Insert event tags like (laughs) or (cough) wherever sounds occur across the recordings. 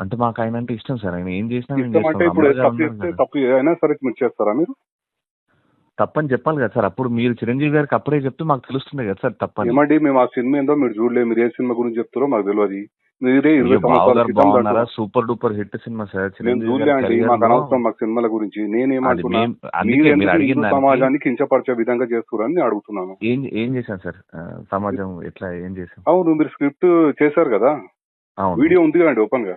అంటే మాకు ఆయన అంటే ఇష్టం సార్. ఆయన ఏం చేసినా మేము ఇష్టం అంటే చేస్తాం. ఇప్పుడు అమ్మగారు తప్పు ఉన్నారు చేస్తే కదా. తప్పు అయినా సరే మీరు చేస్తారా మీరు? తప్పని చెప్పాలి కదా సార్. అప్పుడు మీరు చిరంజీవి గారికి అప్పుడే చెప్తే మాకు తెలుస్తుంది కదా సార్ తప్పని. ఏమండి మేము ఆ సినిమా ఏందో మీరు చూడలేదు. మీరు ఏ సినిమా గురించి చెప్తారో మాకు తెలియదు. మీరే ఇరవై అయ్యో, బావ సంవత్సరాల గారు క్రితం బాగున్నారా? దాంట్లో- సూపర్ డూపర్ హిట్ సినిమా సార్. నేను చిరంజీవి చూడలే గారి అండి career మాకు లో అనవసరం మాకు సినిమాల గురించి. అది నేనేమంటున్నా మేం- అందుకే మీరు మీరు ఎందుకు అడిగిన హిందూ దానికి సమాజాన్ని కించపరిచే విధంగా చేస్తున్నారని నేను అడుగుతున్నాను. ఏం ఏం చేశాం సార్? ఆ, సమాజం ఎట్లా ఏం చేశాం? అవును మీరు స్క్రిప్ట్ చేశారు కదా. అవును. వీడియో ఉంది కదండి ఓపెన్గా.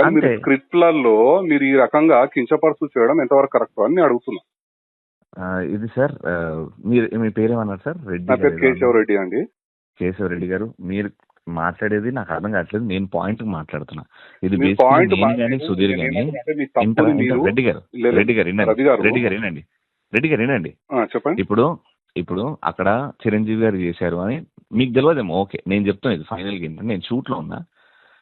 కానీ మీరు. స్క్రిప్ట్లలో మీరు ఈ రకంగా కించపరుచు చేయడం ఎంతవరకు కరెక్ట్ అని నేను అడుగుతున్నా. ఇది సార్ మీరు మీ పేరేమన్నారు సార్? రెడ్డి నా పేరు గారు కేశవ రెడ్డి అండి. కేశవ రెడ్డి గారు మీరు మాట్లాడేది నాకు అర్థం కావట్లేదు నేను పాయింట్ మాట్లాడుతున్నా. ఇది పాయింట్ కానీ సుధీర్ ఇంటర్ రెడ్డి గారు రెడ్డి గారు వినండి గారు. రెడ్డి గారు వినండి రెడ్డి గారు వినండి. చెప్పండి. ఇప్పుడు ఇప్పుడు అక్కడ చిరంజీవి గారు చేశారు అని మీకు తెలియదేమో ఓకే నేను చెప్తాను ఇది ఫైనల్గా ఏంటంటే నేను షూట్లో ఉన్నా.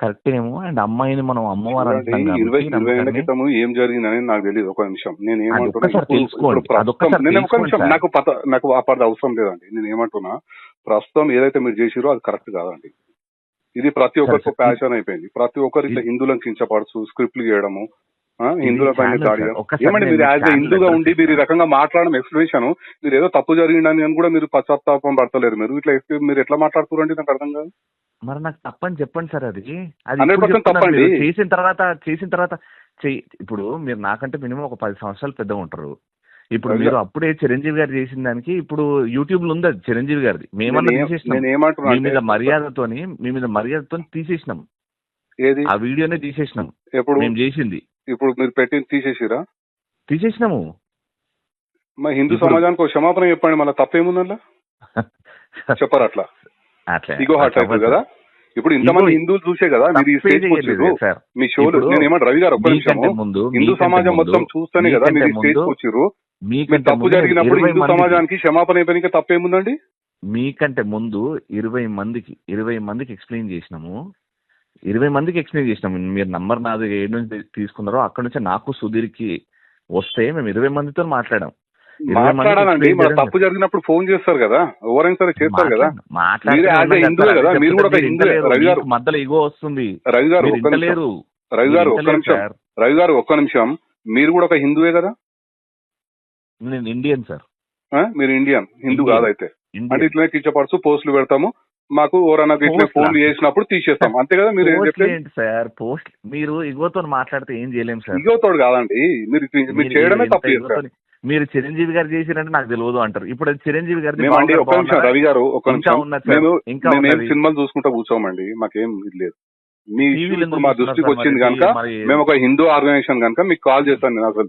కరెక్ట్ ఏమో అండ్ అమ్మాయిని మనం అమ్మవారు అంటాం ఇరవై ఇరవై ఏళ్ళ క్రితం ఏం జరిగిందని నాకు తెలియదు ఒక నిమిషం. నేను ఏమంటున్నా. నాకు పత నాకు ఆ పద అవసరం లేదండి. నేను ఏమంటున్నా ప్రస్తుతం ఏదైతే మీరు చేసిరో అది కరెక్ట్ కాదండి. ఇది ప్రతి ఒక్కరికి ప్యాషన్ అయిపోయింది. ప్రతి ఒక్కరు ఇట్లా హిందువులను కించపరచు స్క్రిప్ట్లు చేయడము హిందువుల పైన ఏమండి మీరు యాజ్ హిందూగా ఉండి మీరు ఈ. రకంగా మాట్లాడడం ఎక్స్ప్లెనేషన్ మీరు ఏదో తప్పు జరిగిందని అని కూడా మీరు పశ్చాత్తాపం పడతలేరు. మీరు ఇట్లా మీరు ఎట్లా మాట్లాడుతున్నారండి? నాకు అర్థం కాదు. మరి నాకు తప్పని చెప్పండి సార్ అది. అది 100% ఇప్పుడు చెప్తున్నారు తప్పండి. చేసిన తర్వాత చేసిన తర్వాత ఇప్పుడు మీరు నాకంటే మినిమం ఒక పది సంవత్సరాలు పెద్దగా ఉంటారు. ఇప్పుడు. మీరు అప్పుడే చిరంజీవి గారు చేసిన దానికి ఇప్పుడు యూట్యూబ్లో ఉంది అది చిరంజీవి గారిది. మేమన్నా మీ మీద మర్యాదతోని మీ మీద మర్యాదతో తీసేసినాం. ఏది? ఆ వీడియోనే తీసేసినాం. ఎప్పుడు? మేము చేసింది. ఇప్పుడు మీరు పెట్టి తీసేసిరా? తీసేసినాము. మా హిందూ సమాజానికి ఒక క్షమాపణ చెప్పండి మళ్ళీ తప్పేముందల్లా (laughs) చెప్పరు అట్లా? ఇగో హార్ట్ అవుతుంది కదా. ఇప్పుడు ఇంతమంది హిందువులు చూసే కదా మీరు ఈ స్టేజ్ వచ్చిర్రు సార్. మీ షోలు నేను ఏమంటారు రవి గారు ఒక్క నిమిషం హిందూ సమాజం మొత్తం చూస్తేనే కదా మీరు ఈ స్టేజ్ వచ్చిర్రు మీరు తప్పు జరిగినప్పుడు హిందూ సమాజానికి క్షమాపణ ఇవ్వడానికి తప్పేముందండి? మీకంటే ముందు ఇరవై మందికి ఇరవై మందికి ఎక్స్ప్లెయిన్ చేసినాము. ఇరవై మందికి ఎక్స్ప్లెయిన్ చేసినాము మీరు నంబర్ నాది ఏ నుంచి తీసుకున్నారో అక్కడ నుంచి నాకు సుధీర్కి వస్తే మేము ఇరవై మందితో మాట్లాడాం. మాట్లాడాలండి. మన తప్పు జరిగినప్పుడు ఫోన్ చేస్తారు కదా. ఎవరైనా సరే చేస్తారు కదా. కదా. మీరు కూడా. రవి గారు. మధ్యలో ఇగో వస్తుంది. రవి గారు ఒక్క నిమిషం. రవి గారు ఒక్క నిమిషం. సార్. రవి గారు ఒక్క నిమిషం. మీరు కూడా ఒక హిందువే కదా? నేను ఇండియన్ సార్? మీరు ఇండియన్. హిందూ. కాదైతే. అంటే ఇట్లనే కిచ్చపడుచు పోస్టులు పెడతాము. మాకు ఎవరన్నా ఇట్లే? ఫోన్లు చేసినప్పుడు తీసేస్తాం. అంతే కదా మీరు ఏం చెప్పలేదు సార్? పోస్ట్ మీరు ఇగోతో మాట్లాడితే ఏం చేయలేం సార్. ఇగోతోడు కాదండి. మీరు మీరు చేయడమే తప్పు చేస్తారు మీరు చిరంజీవి గారు చేసిరంటే నాకు తెలియదు అంటారు. ఇప్పుడు చిరంజీవి గారి అండి ఒక్క నిమిషం రవి గారు ఇంకా నిమిషం. ఇంకా మేము. సినిమాలు చూసుకుంటా కూర్చోమండి. మాకేం ఇది లేదు. మీ మా దృష్టికి వచ్చింది? కనుక మేము ఒక హిందూ ఆర్గనైజేషన్ కనుక మీకు కాల్ చేస్తాను నేను అసలు.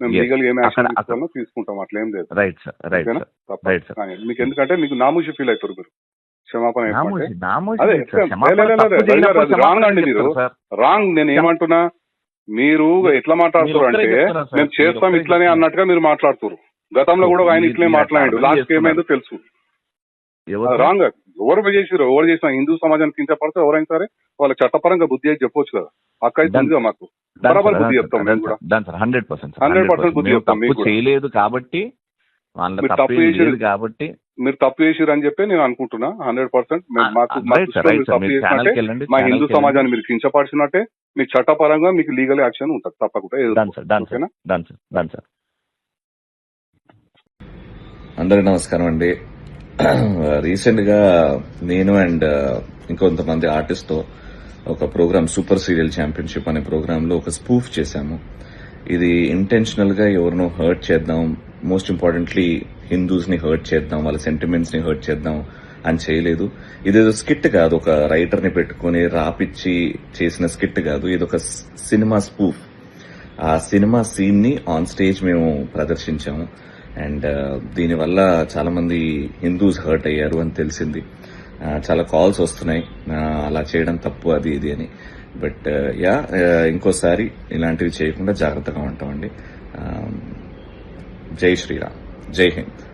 మేము. లీగల్ ఏం యాక్షన్ తీసుకోవాలో తీసుకుంటాం అట్లా ఏం లేదు రైట్ సార్ రైట్ ఓకేనా? సార్ తప్ప- రైట్ సార్ కానీ మీకు ఎందుకంటే మీకు నామూషి ఫీల్ అవుతారు మీరు క్షమాపణ wrong అండి మీరు. రాంగ్ నేను ఏమంటున్నా మీరు ఎట్లా మాట్లాడుతున్నారు అంటే. మేము చేస్తాం ఇట్లానే. అన్నట్టుగా మీరు మాట్లాడుతున్నారు గతంలో కూడా ఆయన ఇట్లే మాట్లాడాడు లాస్ట్. ఏమైందో తెలుసు? రాంగ్ ఎవరు చేసిరు ఎవరు చేసిన హిందూ సమాజానికి కించపడితే ఎవరైనా సరే వాళ్ళ చట్టపరంగా బుద్ధి అయితే చెప్పొచ్చు కదా. అక్క మాకు? బరాబర్ బుద్ధి చెప్తాం మేము కూడా. 100% సార్, 100% 100% బుద్ధి చెప్తాం. చేయలేదు కాబట్టి తప్పు చేసిరు. కాబట్టి మీరు తప్పు చేసిరు అని చెప్పి నేను అనుకుంటున్నా. హండ్రెడ్ పర్సెంట్ మాకు తప్పు చేసినట్టే మా హిందూ. సమాజాన్ని మీరు కించపరిచినట్టే మీ చట్టపరంగా మీకు లీగల్ యాక్షన్ ఉంటుంది తప్పకుండా అందరికి నమస్కారం అండి. రీసెంట్గా నేను అండ్ uh, ఇంకొంతమంది ఆర్టిస్ట్తో ఒక ప్రోగ్రామ్ సూపర్ సీరియల్ ఛాంపియన్షిప్ అనే ప్రోగ్రామ్లో ఒక స్పూఫ్ చేశాము. ఇది ఇంటెన్షనల్గా ఎవరినో హర్ట్ చేద్దాం మోస్ట్ ఇంపార్టెంట్లీ హిందూస్ని హర్ట్ చేద్దాం వాళ్ళ సెంటిమెంట్స్ని హర్ట్ చేద్దాం అని చేయలేదు. ఇదేదో స్కిట్ కాదు ఒక రైటర్ని పెట్టుకుని రాపిచ్చి చేసిన స్కిట్ కాదు ఇది ఒక సినిమా స్పూఫ్ ఆ సినిమా సీన్ని ఆన్ స్టేజ్ మేము ప్రదర్శించాము. అండ్ uh, దీనివల్ల చాలామంది హిందూస్ హర్ట్ అయ్యారు అని తెలిసింది. చాలా కాల్స్ వస్తున్నాయి. అలా చేయడం తప్పు అది ఇది అని. బట్ యా uh, ఇంకోసారి ఇలాంటివి చేయకుండా జాగ్రత్తగా ఉంటామండి. జై శ్రీరామ్. జై హింద్.